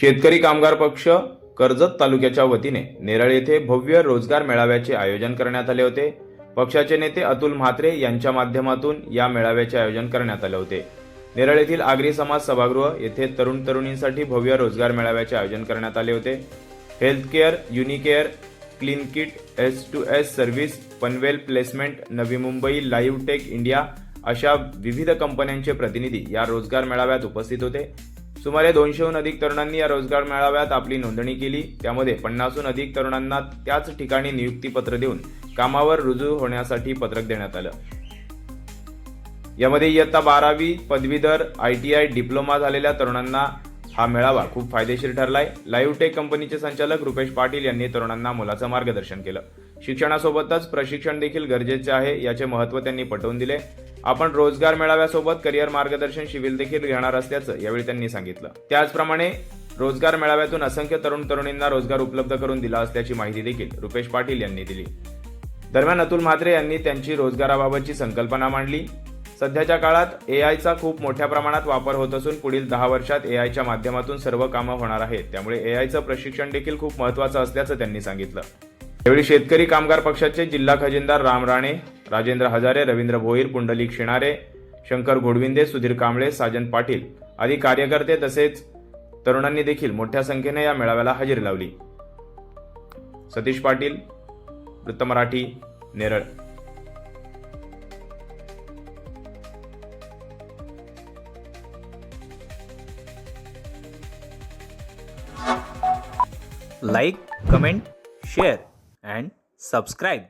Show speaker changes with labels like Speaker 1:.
Speaker 1: शेतकरी कामगार पक्ष कर्जत तालुक्याच्या वतीने नेरळ येथे भव्य रोजगार मेळाव्याचे आयोजन करण्यात आले होते. पक्षाचे नेते अतुल म्हात्रे यांच्या माध्यमातून या मेळाव्याचे आयोजन करण्यात आले होते. नेरळ येथील आगरी समाज सभागृह येथे तरुण तरुणींसाठी भव्य रोजगार मेळाव्याचे आयोजन करण्यात आले होते. Healthcare unicare clean kit S two S service Panvel placement Navi Mumbai live take India अशा विविध कंपन्यांचे प्रतिनिधी या रोजगार मेळाव्यात उपस्थित होते. सुमारे दोनशेहून अधिक तरुणांनी या रोजगार मेळाव्यात आपली नोंदणी केली. त्यामध्ये पन्नासहून अधिक तरुणांना त्याच ठिकाणी नियुक्तीपत्र देऊन कामावर रुजू होण्यासाठी पत्रक देण्यात आलं. यामध्ये इयत्ता बारावी पदवीधर आय टी आय डिप्लोमा झालेल्या तरुणांना हा मेळावा खूप फायदेशीर ठरलाय. लाईव्ह टेक कंपनीचे संचालक रुपेश पाटील यांनी तरुणांना मुलाचं मार्गदर्शन केलं. शिक्षणासोबतच प्रशिक्षण देखील गरजेचे आहे याचे महत्त्व त्यांनी पटवून दिले. आपण रोजगार मेळाव्यासोबत करिअर मार्गदर्शन शिबिर देखील घेणार असल्याचं यावेळी त्यांनी सांगितलं. त्याचप्रमाणे रोजगार मेळाव्यातून असंख्य तरुण तरुणींना रोजगार उपलब्ध करून दिला असल्याची माहिती देखील रुपेश पाटील यांनी दिली. दरम्यान अतुल म्हात्रे यांनी त्यांची रोजगाराबाबतची संकल्पना मांडली. सध्याच्या काळात ए आयचा खूप मोठ्या प्रमाणात वापर होत असून पुढील दहा वर्षात ए आयच्या माध्यमातून सर्व कामं होणार आहेत. त्यामुळे ए आयचं प्रशिक्षण देखील खूप महत्त्वाचं असल्याचं त्यांनी सांगितलं. यावेळी शेतकरी कामगार पक्षाचे जिल्हा खजिनदार राम राणे राजेंद्र हजारे रवींद्र भोईर पुंडलिक शिणारे शंकर घोडविंदे सुधीर कांबळे साजन पाटील आदी कार्यकर्ते तसेच तरुणांनी देखील मोठ्या संख्येने या मेळाव्याला हजेरी लावली सतीश पाटील वृत्त Marathi Neral
Speaker 2: like, comment, share, and subscribe.